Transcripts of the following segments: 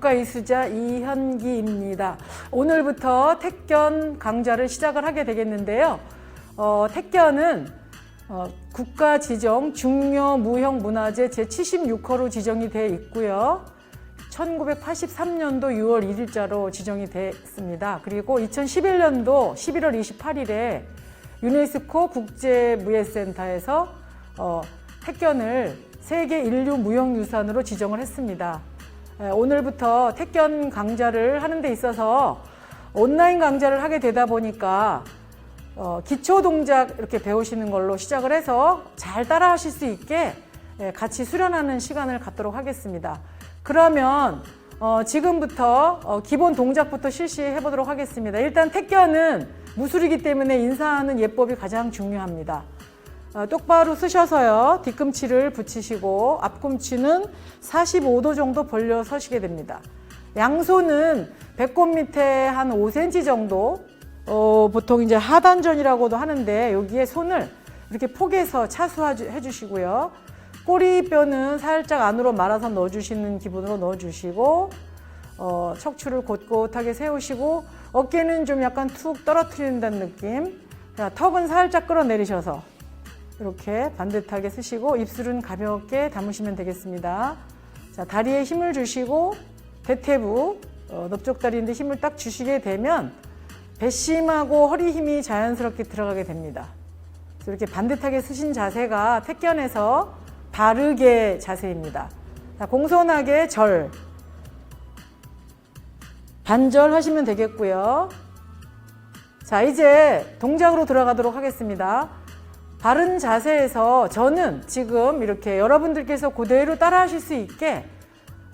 국가이수자 이현기입니다. 오늘부터 택견 강좌를 시작을 하게 되겠는데요. 어, 택견은 어, 국가 지정 중요 무형 문화재 제76호로 지정이 되어 있고요. 1983년도 6월 1일자로 지정이 됐습니다. 그리고 2011년도 11월 28일에 유네스코 국제무예센터에서 어, 택견을 세계 인류 무형유산으로 지정을 했습니다. 에, 오늘부터 택견 강좌를 하는 데 있어서 온라인 강좌를 하게 되다 보니까 어, 기초 동작 이렇게 배우시는 걸로 시작을 해서 잘 따라 하실 수 있게 예, 같이 수련하는 시간을 갖도록 하겠습니다. 그러면 어, 지금부터 어, 기본 동작부터 실시해 보도록 하겠습니다. 일단 택견은 무술이기 때문에 인사하는 예법이 가장 중요합니다. 어, 똑바로 쓰셔서요. 뒤꿈치를 붙이시고 앞꿈치는 45도 정도 벌려 서시게 됩니다. 양손은 배꼽 밑에 한 5cm 정도 어, 보통 이제 하단전이라고도 하는데 여기에 손을 이렇게 포개서 차수해 주시고요. 꼬리뼈는 살짝 안으로 말아서 넣어주시는 기분으로 넣어주시고 어, 척추를 곧곧하게 세우시고 어깨는 좀 약간 툭 떨어뜨린다는 느낌. 자, 턱은 살짝 끌어내리셔서 이렇게 반듯하게 쓰시고 입술은 가볍게 담으시면 되겠습니다. 자, 다리에 힘을 주시고 대퇴부 어, 넓적다리인데 힘을 딱 주시게 되면 배심하고 허리 힘이 자연스럽게 들어가게 됩니다. 이렇게 반듯하게 쓰신 자세가 택견에서 바르게 자세입니다. 자, 공손하게 절 반절 하시면 되겠고요. 자, 이제 동작으로 들어가도록 하겠습니다. 바른 자세에서 저는 지금 이렇게 여러분들께서 그대로 따라 하실 수 있게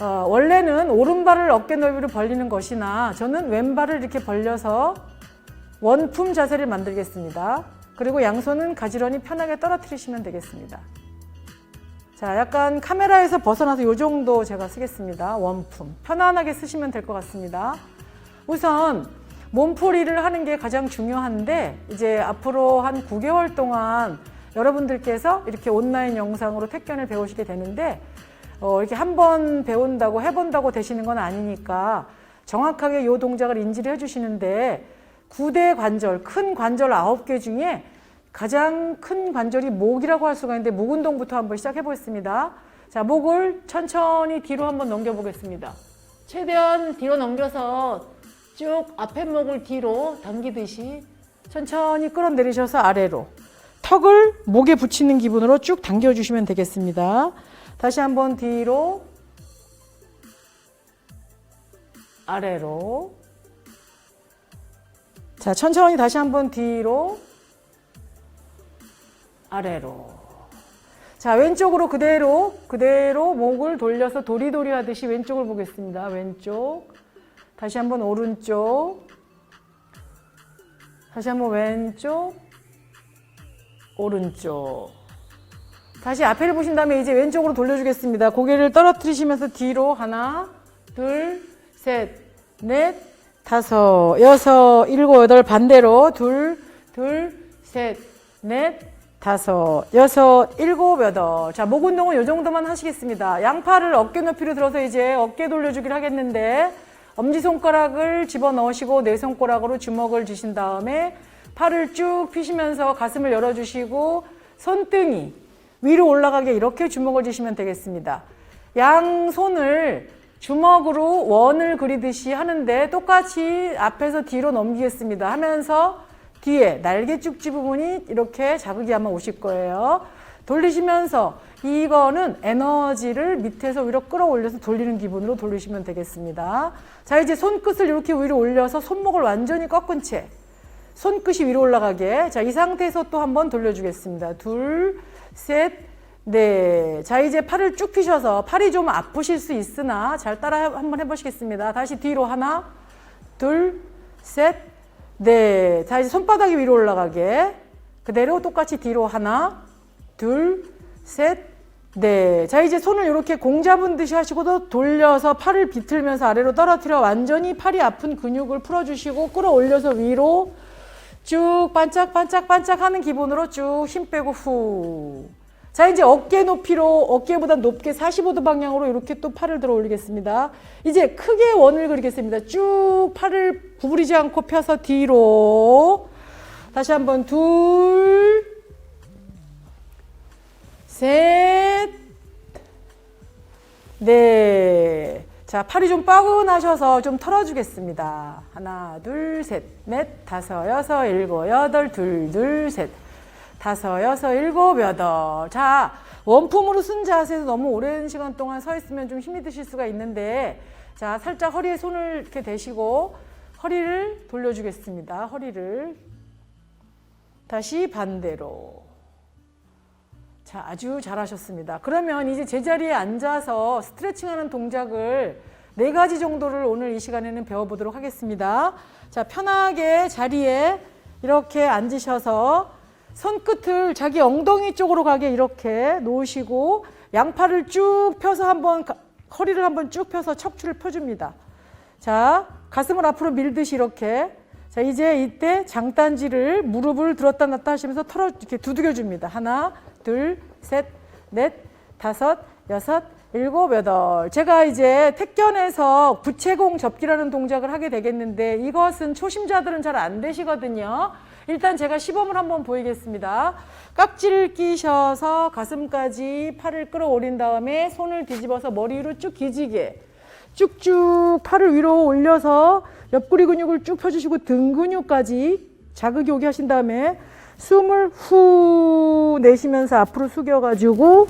어, 원래는 오른발을 어깨 넓이로 벌리는 것이나 저는 왼발을 이렇게 벌려서 원품 자세를 만들겠습니다. 그리고 양손은 가지런히 편하게 떨어뜨리시면 되겠습니다. 자, 약간 카메라에서 벗어나서 이 정도 제가 쓰겠습니다. 원품. 편안하게 쓰시면 될 것 같습니다. 우선 몸풀이를 하는 게 가장 중요한데 이제 앞으로 한 9개월 동안 여러분들께서 이렇게 온라인 영상으로 택견을 배우시게 되는데 어, 이렇게 한 번 배운다고 해본다고 되시는 건 아니니까 정확하게 이 동작을 인지를 해주시는데 9대 관절, 큰 관절 9개 중에 가장 큰 관절이 목이라고 할 수가 있는데 목 운동부터 한번 시작해 보겠습니다. 자, 목을 천천히 뒤로 한번 넘겨 보겠습니다. 최대한 뒤로 넘겨서 쭉 앞에 목을 뒤로 당기듯이 천천히 끌어내리셔서 아래로 턱을 목에 붙이는 기분으로 쭉 당겨 주시면 되겠습니다. 다시 한번 뒤로 아래로 자, 천천히 다시 한번 뒤로 아래로. 자, 왼쪽으로 그대로, 그대로 목을 돌려서 도리도리 하듯이 왼쪽을 보겠습니다. 왼쪽. 다시 한번 오른쪽. 다시 한번 왼쪽. 오른쪽. 다시 앞에를 보신 다음에 이제 왼쪽으로 돌려주겠습니다. 고개를 떨어뜨리시면서 뒤로 하나, 둘, 셋, 넷, 다섯, 여섯, 일곱, 여덟 반대로 둘, 둘, 셋, 넷, 다섯, 여섯, 일곱, 여덟. 자, 목 운동은 이 정도만 하시겠습니다. 양팔을 어깨 높이로 들어서 이제 어깨 돌려주기를 하겠는데 엄지손가락을 집어 넣으시고 네 손가락으로 주먹을 쥐신 다음에 팔을 쭉 펴시면서 가슴을 열어주시고 손등이 위로 올라가게 이렇게 주먹을 쥐시면 되겠습니다. 양손을 주먹으로 원을 그리듯이 하는데 똑같이 앞에서 뒤로 넘기겠습니다. 하면서 뒤에 날개 쭉지 부분이 이렇게 자극이 아마 오실 거예요. 돌리시면서 이거는 에너지를 밑에서 위로 끌어올려서 돌리는 기분으로 돌리시면 되겠습니다. 자, 이제 손끝을 이렇게 위로 올려서 손목을 완전히 꺾은 채 손끝이 위로 올라가게. 자, 이 상태에서 또 한번 돌려주겠습니다. 둘, 셋, 네. 자, 이제 팔을 쭉 펴셔서 팔이 좀 아프실 수 있으나 잘 따라 한번 해보시겠습니다. 다시 뒤로 하나, 둘, 셋, 네. 자, 이제 손바닥이 위로 올라가게. 그대로 똑같이 뒤로 하나, 둘, 셋, 네. 자, 이제 손을 이렇게 공 잡은 듯이 하시고도 돌려서 팔을 비틀면서 아래로 떨어뜨려 완전히 팔이 아픈 근육을 풀어주시고 끌어올려서 위로 쭉 반짝반짝반짝 하는 기분으로 쭉 힘 빼고 후. 자, 이제 어깨 높이로 어깨보다 높게 45도 방향으로 이렇게 또 팔을 들어 올리겠습니다. 이제 크게 원을 그리겠습니다. 쭉 팔을 구부리지 않고 펴서 뒤로. 다시 한번 둘, 셋, 넷. 자, 팔이 좀 뻐근하셔서 좀 털어주겠습니다. 하나, 둘, 셋, 넷, 다섯, 여섯, 일곱, 여덟, 둘, 둘, 셋. 다섯, 여섯, 일곱, 여덟. 자, 원품으로 쓴 자세에서 너무 오랜 시간 동안 서 있으면 좀 힘이 드실 수가 있는데, 자, 살짝 허리에 손을 이렇게 대시고, 허리를 돌려주겠습니다. 허리를. 다시 반대로. 자, 아주 잘하셨습니다. 그러면 이제 제자리에 앉아서 스트레칭 하는 동작을 네 가지 정도를 오늘 이 시간에는 배워보도록 하겠습니다. 자, 편하게 자리에 이렇게 앉으셔서 손끝을 자기 엉덩이 쪽으로 가게 이렇게 놓으시고 양팔을 쭉 펴서 한번 가- 허리를 한번 쭉 펴서 척추를 펴줍니다. 자, 가슴을 앞으로 밀듯이 이렇게. 자, 이제 이때 장단지를 무릎을 들었다 놨다 하시면서 털어 이렇게 두들겨 줍니다. 하나, 둘, 셋, 넷, 다섯, 여섯, 일곱, 여덟. 제가 이제 택견에서 부채공 접기라는 동작을 하게 되겠는데 이것은 초심자들은 잘 안 되시거든요. 일단 제가 시범을 한번 보이겠습니다. 깍지를 끼셔서 가슴까지 팔을 끌어올린 다음에 손을 뒤집어서 머리 위로 쭉 기지게 쭉쭉 팔을 위로 올려서 옆구리 근육을 쭉 펴주시고 등 근육까지 자극이 오게 하신 다음에 숨을 후 내쉬면서 앞으로 숙여가지고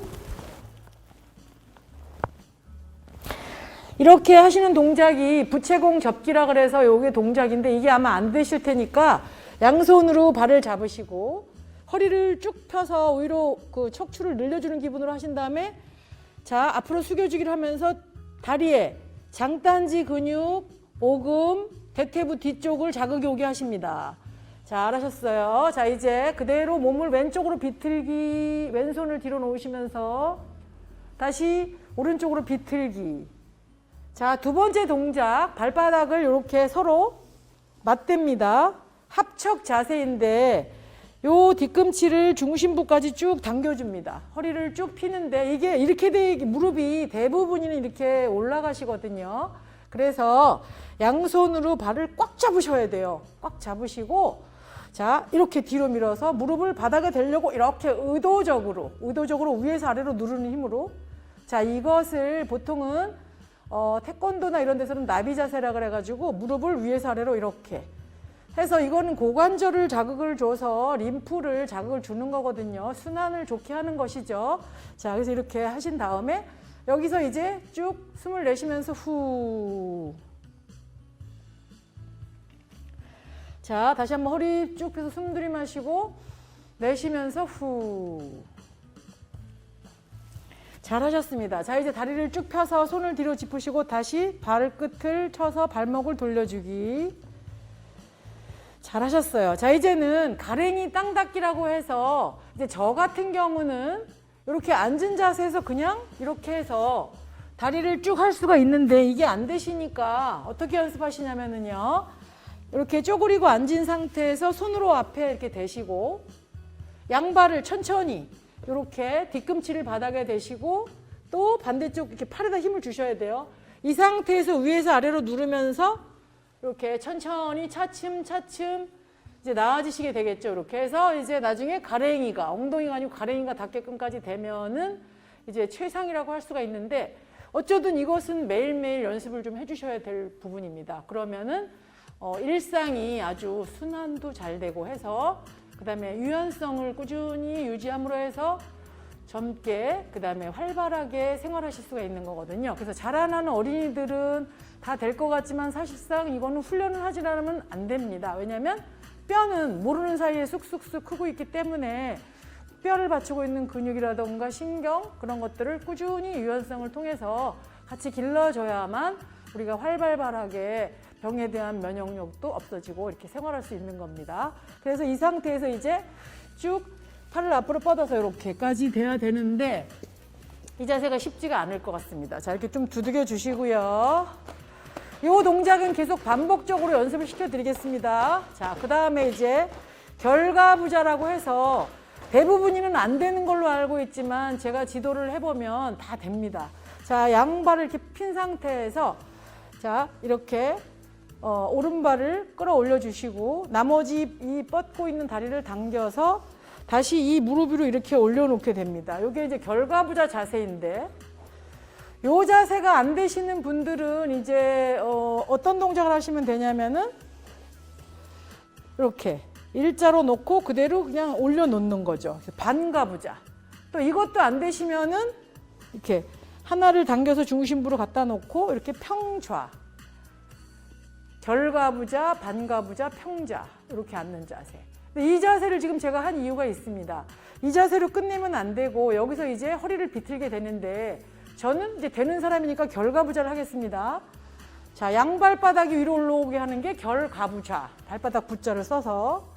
이렇게 하시는 동작이 부채공 접기라 그래서 요게 동작인데 이게 아마 안 되실 테니까 양손으로 발을 잡으시고 허리를 쭉 펴서 위로 그 척추를 늘려주는 기분으로 하신 다음에 자 앞으로 숙여주기를 하면서 다리에 장단지 근육, 오금, 대퇴부 뒤쪽을 자극이 오게 하십니다. 잘하셨어요. 자 이제 그대로 몸을 왼쪽으로 비틀기 왼손을 뒤로 놓으시면서 다시 오른쪽으로 비틀기 자, 두 번째 동작, 발바닥을 이렇게 서로 맞댑니다. 합척 자세인데, 요 뒤꿈치를 중심부까지 쭉 당겨줍니다. 허리를 쭉 피는데, 이게 이렇게 돼, 무릎이 대부분이 이렇게 올라가시거든요. 그래서 양손으로 발을 꽉 잡으셔야 돼요. 꽉 잡으시고, 자, 이렇게 뒤로 밀어서 무릎을 바닥에 대려고 이렇게 의도적으로, 의도적으로 위에서 아래로 누르는 힘으로. 자, 이것을 보통은 어, 태권도나 이런 데서는 나비 자세라 그래가지고 무릎을 위에서 아래로 이렇게 해서 이거는 고관절을 자극을 줘서 림프를 자극을 주는 거거든요. 순환을 좋게 하는 것이죠. 자, 그래서 이렇게 하신 다음에 여기서 이제 쭉 숨을 내쉬면서 후. 자, 다시 한번 허리 쭉 펴서 숨 들이마시고 내쉬면서 후. 잘하셨습니다. 자, 이제 다리를 쭉 펴서 손을 뒤로 짚으시고 다시 발끝을 쳐서 발목을 돌려주기. 잘하셨어요. 자, 이제는 가랭이 땅 닦기라고 해서 이제 저 같은 경우는 이렇게 앉은 자세에서 그냥 이렇게 해서 다리를 쭉 할 수가 있는데 이게 안 되시니까 어떻게 연습하시냐면은요. 이렇게 쪼그리고 앉은 상태에서 손으로 앞에 이렇게 대시고 양발을 천천히 이렇게 뒤꿈치를 바닥에 대시고 또 반대쪽 이렇게 팔에다 힘을 주셔야 돼요. 이 상태에서 위에서 아래로 누르면서 이렇게 천천히 차츰 차츰 이제 나아지시게 되겠죠. 이렇게 해서 이제 나중에 가랭이가 엉덩이가 아니고 가랭이가 닿게끔까지 되면은 이제 최상이라고 할 수가 있는데 어쩌든 이것은 매일매일 연습을 좀 해주셔야 될 부분입니다. 그러면은 어, 일상이 아주 순환도 잘 되고 해서 그 다음에 유연성을 꾸준히 유지함으로 해서 젊게 그 다음에 활발하게 생활하실 수가 있는 거거든요. 그래서 자라나는 어린이들은 다 될 것 같지만 사실상 이거는 훈련을 하지 않으면 안 됩니다. 왜냐하면 뼈는 모르는 사이에 쑥쑥쑥 크고 있기 때문에 뼈를 받치고 있는 근육이라던가 신경 그런 것들을 꾸준히 유연성을 통해서 같이 길러줘야만 우리가 활발하게 병에 대한 면역력도 없어지고 이렇게 생활할 수 있는 겁니다. 그래서 이 상태에서 이제 쭉 팔을 앞으로 뻗어서 이렇게까지 돼야 되는데 이 자세가 쉽지가 않을 것 같습니다. 자, 이렇게 좀 두들겨 주시고요. 이 동작은 계속 반복적으로 연습을 시켜 드리겠습니다. 자, 그 다음에 이제 결과부자라고 해서 대부분이는 안 되는 걸로 알고 있지만 제가 지도를 해보면 다 됩니다. 자, 양발을 이렇게 핀 상태에서 자, 이렇게 어, 오른발을 끌어올려 주시고 나머지 이 뻗고 있는 다리를 당겨서 다시 이 무릎 위로 이렇게 올려놓게 됩니다. 이게 이제 결과부자 자세인데 요 자세가 안 되시는 분들은 이제 어, 어떤 동작을 하시면 되냐면은 이렇게 일자로 놓고 그대로 그냥 올려놓는 거죠. 반가부자. 또 이것도 안 되시면은 이렇게 하나를 당겨서 중심부로 갖다 놓고 이렇게 평좌. 결가부자, 반가부자, 평자 이렇게 앉는 자세. 이 자세를 지금 제가 한 이유가 있습니다. 이 자세로 끝내면 안 되고 여기서 이제 허리를 비틀게 되는데 저는 이제 되는 사람이니까 결가부자를 하겠습니다. 자, 양발바닥이 위로 올라오게 하는 게 결가부좌. 발바닥 부자를 써서.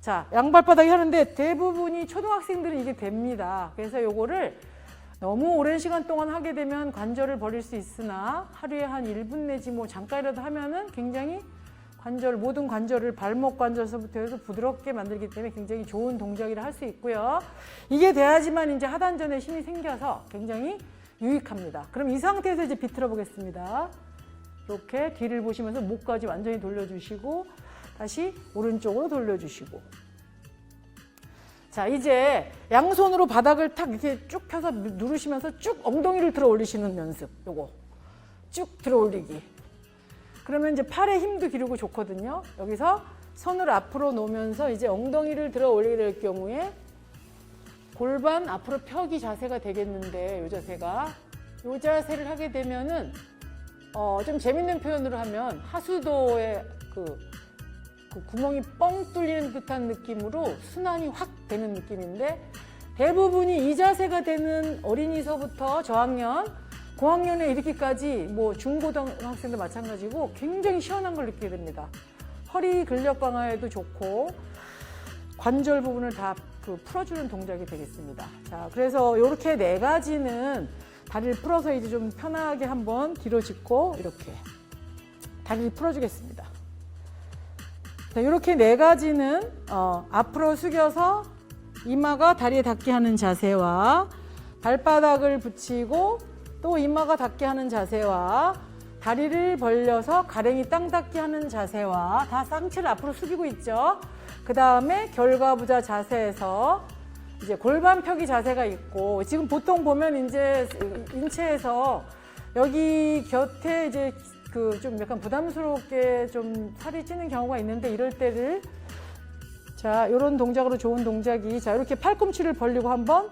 자, 양발바닥이 하는데 대부분이 초등학생들은 이게 됩니다. 그래서 요거를 너무 오랜 시간 동안 하게 되면 관절을 버릴 수 있으나 하루에 한 1분 내지 뭐 잠깐이라도 하면은 굉장히 관절, 모든 관절을 발목 관절서부터 해서 부드럽게 만들기 때문에 굉장히 좋은 동작이라 할 수 있고요. 이게 돼야지만 이제 하단전에 힘이 생겨서 굉장히 유익합니다. 그럼 이 상태에서 이제 비틀어 보겠습니다. 이렇게 뒤를 보시면서 목까지 완전히 돌려주시고 다시 오른쪽으로 돌려주시고. 자 이제 양손으로 바닥을 탁 이렇게 쭉 펴서 누르시면서 쭉 엉덩이를 들어 올리시는 연습. 요거. 쭉 들어 올리기. 그러면 이제 팔에 힘도 기르고 좋거든요. 여기서 손을 앞으로 놓으면서 이제 엉덩이를 들어 올리게 될 경우에 골반 앞으로 펴기 자세가 되겠는데 요 자세가 요 자세를 하게 되면은 어, 좀 재밌는 표현으로 하면 하수도의 그, 그 구멍이 뻥 뚫리는 듯한 느낌으로 순환이 확 되는 느낌인데 대부분이 이 자세가 되는 어린이서부터 저학년, 고학년에 이르기까지 뭐 중고등학생도 마찬가지고 굉장히 시원한 걸 느끼게 됩니다. 허리 근력 강화에도 좋고 관절 부분을 다 그 풀어주는 동작이 되겠습니다. 자, 그래서 이렇게 네 가지는 다리를 풀어서 이제 좀 편하게 한번 뒤로 짚고 이렇게 다리를 풀어주겠습니다. 자, 이렇게 네 가지는 어, 앞으로 숙여서 이마가 다리에 닿게 하는 자세와 발바닥을 붙이고 또 이마가 닿게 하는 자세와 다리를 벌려서 가랭이 땅 닿게 하는 자세와 다 쌍치를 앞으로 숙이고 있죠. 그 다음에 결과부자 자세에서 이제 골반 펴기 자세가 있고 지금 보통 보면 이제 인체에서 여기 곁에 이제 그 좀 약간 부담스럽게 좀 살이 찌는 경우가 있는데 이럴 때를 자 이런 동작으로 좋은 동작이 자 이렇게 팔꿈치를 벌리고 한번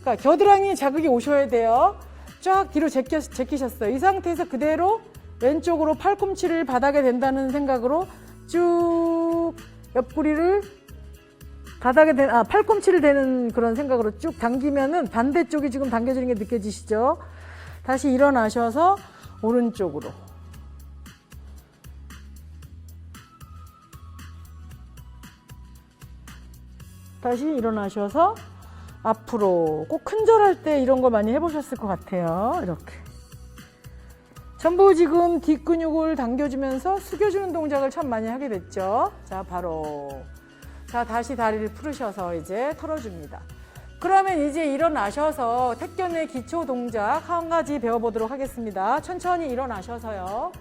그러니까 겨드랑이 자극이 오셔야 돼요. 쫙 뒤로 제끼, 제끼셨어요. 이 상태에서 그대로 왼쪽으로 팔꿈치를 바닥에 댄다는 생각으로 쭉 옆구리를 바닥에 대, 아, 팔꿈치를 대는 그런 생각으로 쭉 당기면은 반대쪽이 지금 당겨지는 게 느껴지시죠? 다시 일어나셔서 오른쪽으로. 다시 일어나셔서 앞으로 꼭 큰절할 때 이런 거 많이 해보셨을 것 같아요. 이렇게. 전부 지금 뒷근육을 당겨주면서 숙여주는 동작을 참 많이 하게 됐죠. 자, 바로. 자, 다시 다리를 풀으셔서 이제 털어줍니다. 그러면 이제 일어나셔서 택견의 기초 동작 한 가지 배워보도록 하겠습니다. 천천히 일어나셔서요.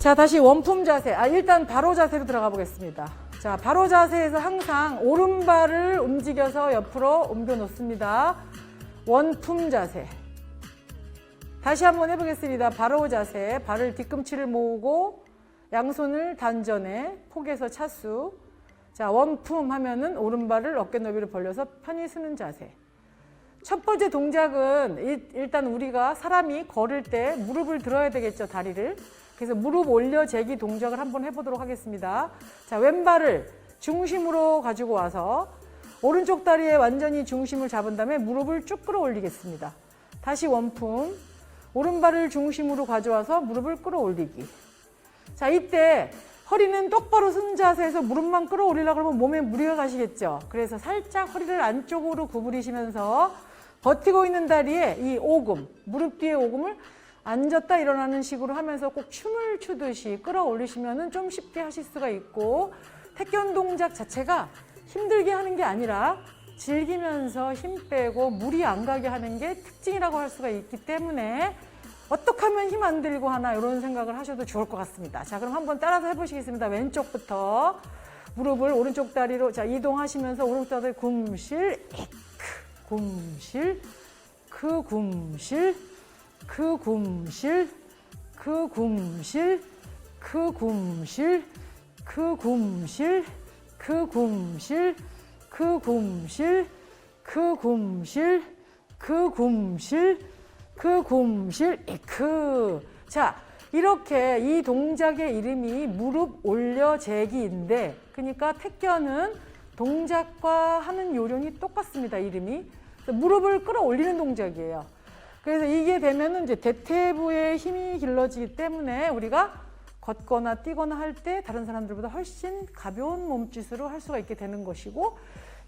자, 다시 원품 자세. 아, 일단 바로 자세로 들어가 보겠습니다. 자, 바로 자세에서 항상 오른발을 움직여서 옆으로 옮겨 놓습니다. 원품 자세. 다시 한번 해보겠습니다. 바로 자세. 발을 뒤꿈치를 모으고 양손을 단전에 폭에서 차수. 자, 원품 하면은 오른발을 어깨 너비로 벌려서 편히 쓰는 자세. 첫 번째 동작은 일- 일단 우리가 사람이 걸을 때 무릎을 들어야 되겠죠, 다리를. 그래서 무릎 올려 재기 동작을 한번 해보도록 하겠습니다. 자, 왼발을 중심으로 가지고 와서 오른쪽 다리에 완전히 중심을 잡은 다음에 무릎을 쭉 끌어올리겠습니다. 다시 원품. 오른발을 중심으로 가져와서 무릎을 끌어올리기. 자, 이때 허리는 똑바로 쓴 자세에서 무릎만 끌어올리려고 그러면 몸에 무리가 가시겠죠. 그래서 살짝 허리를 안쪽으로 구부리시면서 버티고 있는 다리에 이 오금, 무릎 뒤에 오금을 앉았다 일어나는 식으로 하면서 꼭 춤을 추듯이 끌어올리시면은 좀 쉽게 하실 수가 있고 택견 동작 자체가 힘들게 하는 게 아니라 즐기면서 힘 빼고 무리 안 가게 하는 게 특징이라고 할 수가 있기 때문에 어떻게 하면 힘 안 들고 하나 이런 생각을 하셔도 좋을 것 같습니다. 자, 그럼 한번 따라서 해보시겠습니다. 왼쪽부터 무릎을 오른쪽 다리로 자 이동하시면서 오른쪽 다리 굼실 이크 굼실 그 굼실 그 굼실 그 굼실 그 굼실 그 굼실 그 굼실 그 굼실 그 굼실 그 굼실 그 굼실 이크. 자 이렇게 이 동작의 이름이 무릎 올려재기인데 그러니까 택견은 동작과 하는 요령이 똑같습니다 이름이. 무릎을 끌어올리는 동작이에요 그래서 이게 되면은 이제 대퇴부의 힘이 길러지기 때문에 우리가 걷거나 뛰거나 할 때 다른 사람들보다 훨씬 가벼운 몸짓으로 할 수가 있게 되는 것이고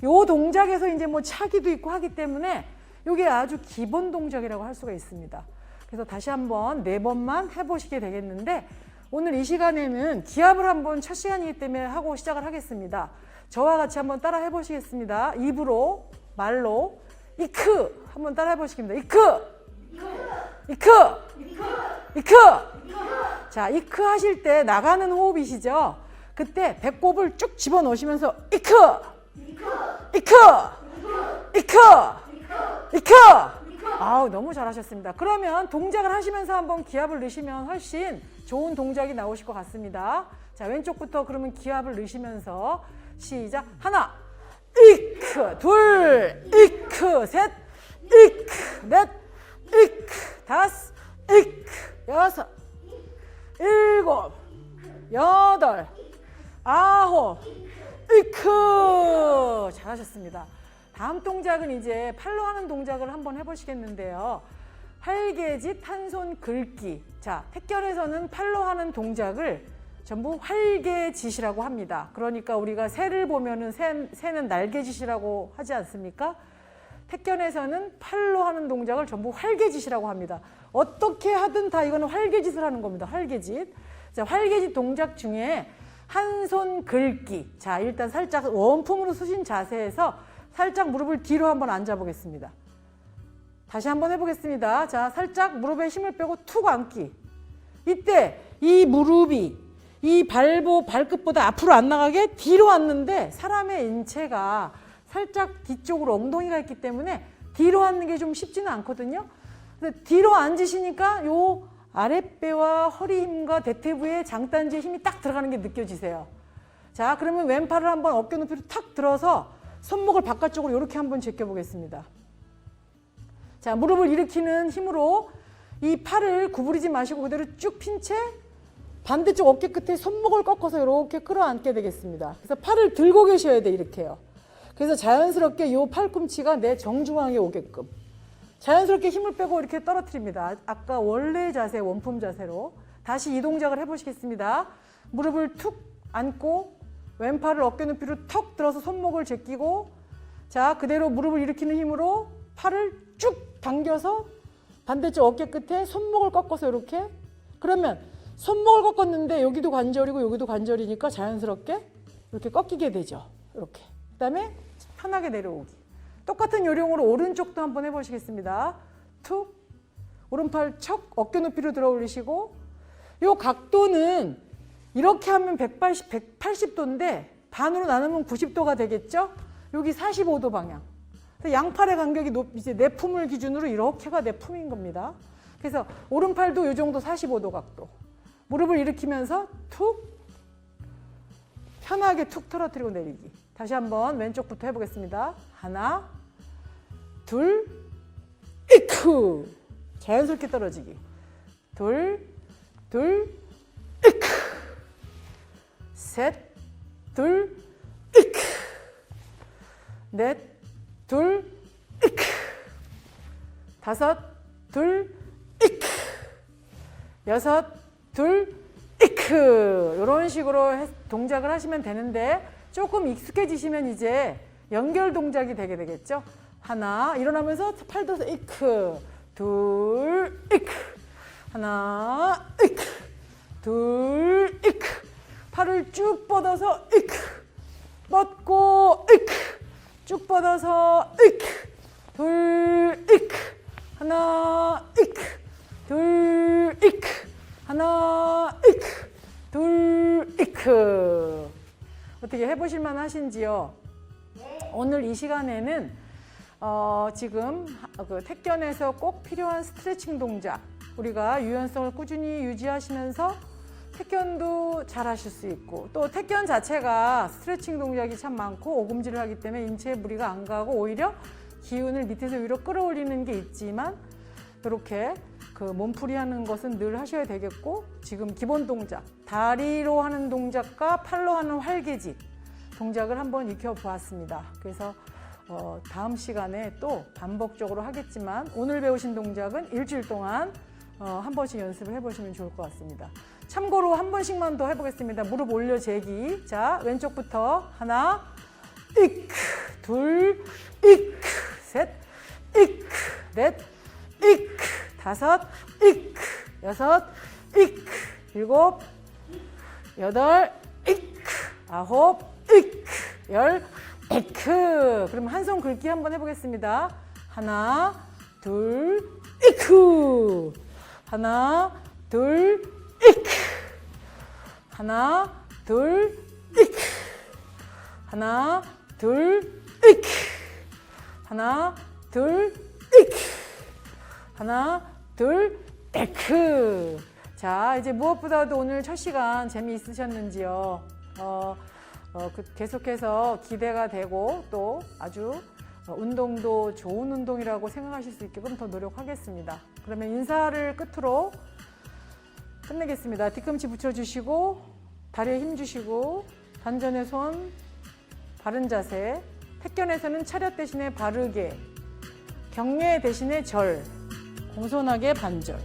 요 동작에서 이제 뭐 차기도 있고 하기 때문에 이게 아주 기본 동작이라고 할 수가 있습니다. 그래서 다시 한번 네 번만 해보시게 되겠는데 오늘 이 시간에는 기압을 한번 첫 시간이기 때문에 하고 시작을 하겠습니다. 저와 같이 한번 따라 해보시겠습니다. 입으로 말로 이크 한번 따라 해보시겠습니다. 이크 이크 이크. 자 이크 하실 때 나가는 호흡이시죠? 그때 배꼽을 쭉 집어 넣으시면서 이크. 이크. 이크. 이크. 아우 너무 잘하셨습니다. 그러면 동작을 하시면서 한번 기압을 넣으시면 훨씬 좋은 동작이 나오실 것 같습니다. 자 왼쪽부터 그러면 기압을 넣으시면서 시작. 하나. 이크. 둘. 이크. 셋. 이크. 넷. 이크 다섯 이크 여섯 일곱 여덟 아홉 이크 잘하셨습니다. 다음 동작은 이제 팔로 하는 동작을 한번 해보시겠는데요. 활개짓 한 손 긁기. 자, 택견에서는 팔로 하는 동작을 전부 활개짓이라고 합니다. 그러니까 우리가 새를 보면은 새, 새는 날개짓이라고 하지 않습니까? 택견에서는 팔로 하는 동작을 전부 활개짓이라고 합니다. 어떻게 하든 다 이거는 활개짓을 하는 겁니다. 활개짓. 자, 활개짓 동작 중에 한 손 긁기. 자, 일단 살짝 원품으로 서신 자세에서 살짝 무릎을 뒤로 한번 앉아 보겠습니다. 다시 한번 해보겠습니다. 자, 살짝 무릎에 힘을 빼고 툭 앉기. 이때 이 무릎이 이 발보 발끝보다 앞으로 안 나가게 뒤로 앉는데 사람의 인체가 살짝 뒤쪽으로 엉덩이가 있기 때문에 뒤로 앉는 게 좀 쉽지는 않거든요. 근데 뒤로 앉으시니까 요 아랫배와 허리 힘과 대퇴부의 장단지에 힘이 딱 들어가는 게 느껴지세요. 자, 그러면 왼팔을 한번 어깨 높이로 탁 들어서 손목을 바깥쪽으로 이렇게 한번 제껴 보겠습니다. 자, 무릎을 일으키는 힘으로 이 팔을 구부리지 마시고 그대로 쭉 핀 채 반대쪽 어깨 끝에 손목을 꺾어서 이렇게 끌어안게 되겠습니다. 그래서 팔을 들고 계셔야 돼, 이렇게요. 그래서 자연스럽게 이 팔꿈치가 내 정중앙에 오게끔. 자연스럽게 힘을 빼고 이렇게 떨어뜨립니다. 아까 원래 자세, 원품 자세로. 다시 이 동작을 해보시겠습니다. 무릎을 툭 안고 왼팔을 어깨 높이로 턱 들어서 손목을 제끼고 자 그대로 무릎을 일으키는 힘으로 팔을 쭉 당겨서 반대쪽 어깨 끝에 손목을 꺾어서 이렇게 그러면 손목을 꺾었는데 여기도 관절이고 여기도 관절이니까 자연스럽게 이렇게 꺾이게 되죠. 이렇게 그다음에 편하게 내려오기. 똑같은 요령으로 오른쪽도 한번 해보시겠습니다. 툭 오른팔 척 어깨 높이로 들어 올리시고 요 각도는 이렇게 하면 180, 180도인데 반으로 나누면 90도가 되겠죠? 여기 45도 방향. 양팔의 간격이 높, 이제 내 품을 기준으로 이렇게가 내 품인 겁니다. 그래서 오른팔도 이 정도 45도 각도. 무릎을 일으키면서 툭 편하게 툭 떨어뜨리고 내리기. 다시 한번 왼쪽부터 해보겠습니다. 하나, 둘, 이크. 자연스럽게 떨어지기. 둘, 둘, 이크. 셋, 둘, 이크. 넷, 둘, 이크. 다섯, 둘, 이크. 여섯, 둘, 이크. 이런 식으로 해- 동작을 하시면 되는데 조금 익숙해지시면 이제 연결 동작이 되게 되겠죠. 하나, 일어나면서 팔 들어서 이크. 둘, 이크. 하나, 이크. 둘, 이크. 팔을 쭉 뻗어서 이크. 뻗고 이크. 쭉 뻗어서 이크. 둘, 이크. 하나, 이크. 둘, 이크. 하나, 이크. 둘, 이크. 어떻게 해보실 만 하신지요? 오늘 이 시간에는 어, 지금 하- 그 택견에서 꼭 필요한 스트레칭 동작 우리가 유연성을 꾸준히 유지하시면서 택견도 잘 하실 수 있고 또 택견 자체가 스트레칭 동작이 참 많고 오금질을 하기 때문에 인체에 무리가 안 가고 오히려 기운을 밑에서 위로 끌어올리는 게 있지만 이렇게 그 몸풀이 하는 것은 늘 하셔야 되겠고 지금 기본 동작 다리로 하는 동작과 팔로 하는 활개짓 동작을 한번 익혀보았습니다. 그래서 어, 다음 시간에 또 반복적으로 하겠지만 오늘 배우신 동작은 일주일 동안 어, 한 번씩 연습을 해보시면 좋을 것 같습니다. 참고로 한 번씩만 더 해보겠습니다. 무릎 올려 재기. 자, 왼쪽부터 하나, 이크, 둘, 이크, 셋, 이크, 넷, 이크, 다섯, 이크, 여섯, 이크, 일곱, 여덟, 이크, 아홉, 이크, 열, 이크. 그럼 한 손 긁기 한번 해보겠습니다. 하나, 둘, 이크. 하나, 둘, 이크. 하나, 둘, 이크. 하나, 둘, 이크. 하나, 둘, 이크. 하나, 둘, 에크. 자, 이제 무엇보다도 오늘 첫 시간 재미있으셨는지요? 어, 어, 그 계속해서 기대가 되고 또 아주 어, 운동도 좋은 운동이라고 생각하실 수 있게끔 더 노력하겠습니다. 그러면 인사를 끝으로 끝내겠습니다. 뒤꿈치 붙여주시고 다리에 힘 주시고 단전의 손 바른 자세 택견에서는 차렷 대신에 바르게 경례 대신에 절 공손하게 반절